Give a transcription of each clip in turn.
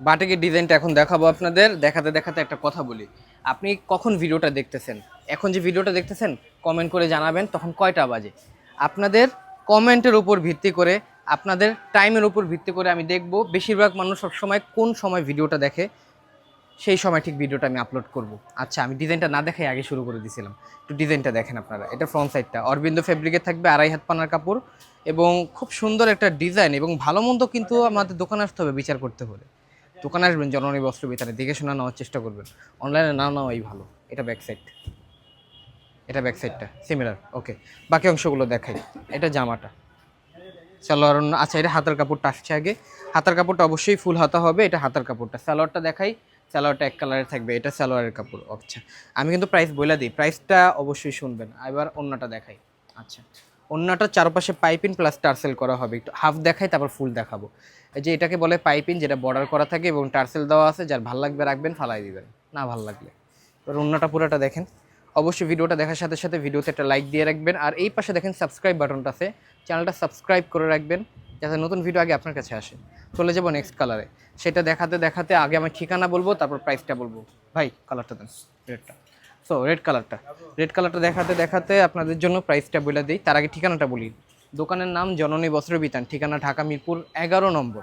বাটিকের ডিজাইনটা এখন দেখাবো আপনাদের, দেখাতে দেখাতে একটা কথা বলি। আপনি কখন ভিডিওটা দেখতেছেন? এখন যে ভিডিওটা দেখতেছেন কমেন্ট করে জানাবেন, তখন কয়টা বাজে? আপনাদের কমেন্টের উপর ভিত্তি করে, আপনাদের টাইমের উপর ভিত্তি করে আমি দেখব বেশিরভাগ মানুষ সবসময় কোন সময় ভিডিওটা দেখে, সেই সময় ঠিক ভিডিওটা আমি আপলোড করব। আচ্ছা আমি ডিজাইনটা না দেখাই আগে শুরু করে দিয়েছিলাম একটু ডিজাইনটা দেখেন আপনারা। এটা ফ্রন্ট সাইডটা অরবিন্দ ফেব্রিকের থাকবে আড়াই হাত পানার কাপড় এবং খুব সুন্দর একটা ডিজাইন এবং ভালো মন্দ কিন্তু আমাদের দোকানে আসতে হবে বিচার করতে হলে। দোকানে আসবেন, জননী বস্ত্র বিতানে, দেখে শোনা নেওয়ার চেষ্টা করবেন। অনলাইনে না নেওয়াই ভালো। এটা ব্যাক সাইড এটা ব্যাক সাইডটা সিমিলার ওকে বাকি অংশগুলো দেখাই। এটা জামাটা। সালোয়ার আচ্ছা এটা হাতার কাপড়টা আসছে আগে। হাতার কাপড়টা অবশ্যই ফুল হাতা হবে, এটা হাতার কাপড়টা। সালোয়ারটা দেখাই। সালোয়ারটা এক কালারের থাকবে, এটা সালোয়ারের কাপড়। আচ্ছা। আমি কিন্তু প্রাইস বলে দিই। প্রাইসটা অবশ্যই শুনবেন। এবার অন্যটা দেখাই। আচ্ছা। অন্যটা চারপাশে পাইপিং প্লাস টার্সেল করা হবে। একটু হাফ দেখাই, তারপর ফুল দেখাবো। এই যে এটাকে বলে পাইপিং, যেটা বর্ডার করা থাকে এবং টার্সেল দেওয়া আছে, যার ভালো লাগবে রাখবেন, ফালাই দিবেন। না ভালো লাগলে। এবার অন্যটা পুরোটা দেখেন। অবশ্যই ভিডিওটা দেখার সাথে সাথে ভিডিওতে একটা লাইক দিয়ে রাখবেন। আর এই পাশে দেখেন সাবস্ক্রাইব বাটনটা আছে। চ্যানেলটা সাবস্ক্রাইব করে রাখবেন, যাতে নতুন ভিডিও আগে আপনার কাছে আসে। চলে যাব নেক্সট কালারে সেটা দেখাতে দেখাতে আগে আমি ঠিকানা বলব, তারপর প্রাইসটা বলব। ভাই কালারটা দেন রেডটা সো রেড কালারটা রেড কালারটা দেখাতে দেখাতে আপনাদের জন্য প্রাইসটা বলে দিই। তার আগে ঠিকানাটা বলি। দোকানের নাম জননী বস্ত্র বিতান ঠিকানা ঢাকা মিরপুর, এগারো নম্বর।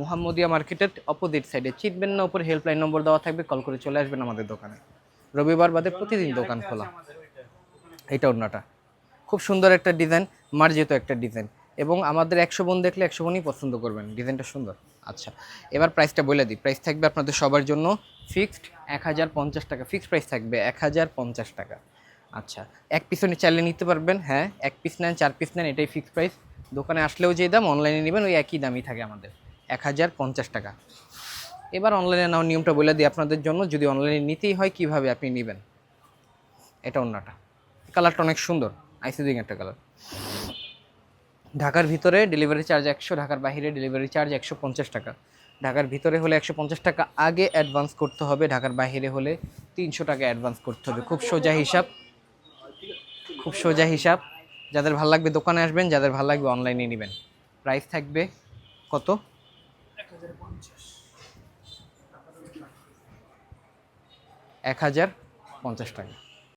মোহাম্মদিয়া মার্কেটের অপোজিট সাইডে চিটবেন না উপর হেল্পলাইন নম্বর দেওয়া থাকবে কল করে চলে আসবেন আমাদের দোকানে। রবিবার বাদে প্রতিদিন দোকান খোলা। এটা অন্যটা খুব সুন্দর একটা ডিজাইন মার্জিত একটা ডিজাইন এবং আমাদের একশো বোন দেখলে একশো বোনই পছন্দ করবেন। ডিজাইনটা সুন্দর। আচ্ছা এবার প্রাইসটা বলে দিই। প্রাইস থাকবে আপনাদের সবার জন্য ফিক্সড এক হাজার পঞ্চাশ টাকা। ফিক্সড প্রাইস থাকবে এক হাজার পঞ্চাশ টাকা। আচ্ছা এক পিছনে চাইলে নিতে পারবেন হ্যাঁ এক পিস নেন, চার পিস নেন, এটাই ফিক্সড প্রাইস দোকানে আসলেও যে দাম অনলাইনে নেবেন, ওই একই দামই থাকে আমাদের, এক হাজার পঞ্চাশ টাকা। এবার অনলাইনে নেওয়ার নিয়মটা বলে দিই আপনাদের জন্য, যদি অনলাইনে নিতেই হয়, কীভাবে আপনি নেবেন? এটা অন্যটা। কালারটা অনেক সুন্দর আইসিডিং একটা কালার। ঢাকার ভিতরে ডেলিভারি চার্জ একশো, ঢাকার বাইরে ডেলিভারি চার্জ একশো পঞ্চাশ টাকা। ঢাকার ভিতরে হলে একশো পঞ্চাশ টাকা আগে অ্যাডভান্স করতে হবে, ঢাকার বাইরে হলে তিনশো টাকা অ্যাডভান্স করতে হবে। খুব সোজা হিসাব, খুব সোজা হিসাব। যাদের ভালো লাগবে দোকানে আসবেন, যাদের ভালো লাগবে অনলাইনে নেবেন। প্রাইস থাকবে কত? এক হাজার পঞ্চাশ টাকা।